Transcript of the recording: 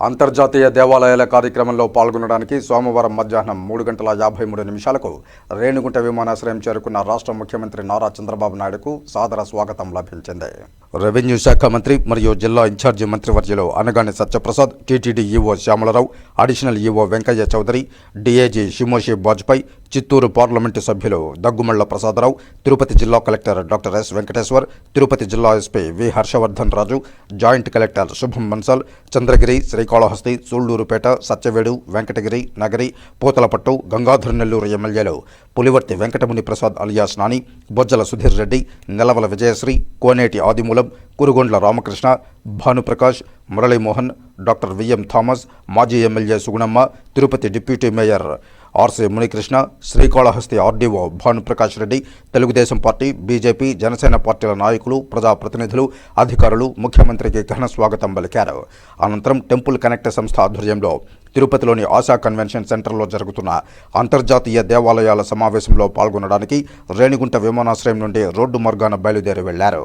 అంతర్జాతీయ దేవాలయాల కార్యక్రమంలో పాల్గొనడానికి సోమవారం మధ్యాహ్నం మూడు గంటల యాభై మూడు నిమిషాలకు రేణిగుంట విమానాశ్రయం చేరుకున్న రాష్ట్ర ముఖ్యమంత్రి నారా చంద్రబాబు నాయుడుకు సాదర స్వాగతం లభించింది. రెవెన్యూ శాఖ మంత్రి మరియు జిల్లా ఇన్ఛార్జి మంత్రివర్యులు Anagani Satyaprasad TTD EO Syamalarao additional EO Venkaiah Chowdary DAG Shimoshi Bajpai Chittoor parliament సభ్యులు దగ్గుమళ్ళ ప్రసాదరావు తిరుపతి జిల్లా collector doctor S Venkateshwar Tirupati జిల్లా SP V Harshavardhan Raju joint collector Shubham Bansal Chandragiri Srikalahasti Sullurpeta Satyavedu Venkatagiri Nagari Puthalapattu Gangadhar Nellore ఎమ్మెల్యేలు Pulivarthi Venkatamuni Prasad alias Nani Bojjala Sudheer Reddy Nelavala Vijayasree Koneti Adimulam Kurugondla Ramakrishna Bhanuprakash Muralimohan doctor V M Thomas మాజీ MLA Sugunamma Tirupati deputy mayor RC Munikrishna Srikalahasti RDO Bhanuprakash Reddy Telugudesam party BJP Janasena పార్టీల నాయకులు ప్రజాప్రతినిధులు అధికారులు ముఖ్యమంత్రికి ఘన స్వాగతం పలికారు. అనంతరం టెంపుల్ కనెక్ట్ సంస్థ ఆధ్వర్యంలో తిరుపతిలోని ఆశా కన్వెన్షన్ సెంటర్లో జరుగుతున్న అంతర్జాతీయ దేవాలయాల సమావేశంలో పాల్గొనడానికి రేణిగుంట విమానాశ్రయం నుండి రోడ్డు మార్గాన బయలుదేరి వెళ్ళారు.